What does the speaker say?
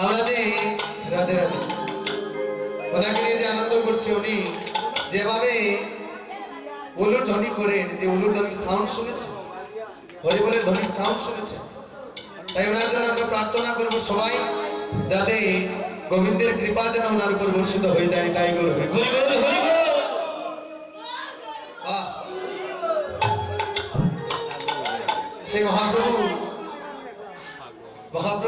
আমরা রাধে রাধে। ওনাকে নিয়ে যে আনন্দ করছি উনি যেভাবে উলুর ধ্বনি করেন যে উলুর ধ্বনির সাউন্ড শুনেছে হরি বলে ধ্বনির সাউন্ড শুনেছে তাই ওনার জন্য আমরা প্রার্থনা করব সবাই যাতে গোবিন্দের কৃপা যেন ওনার উপর বর্ষিত হয়ে যায় তাই করবে বাহ। সেই মহাপ্রভু মহাপ্রভু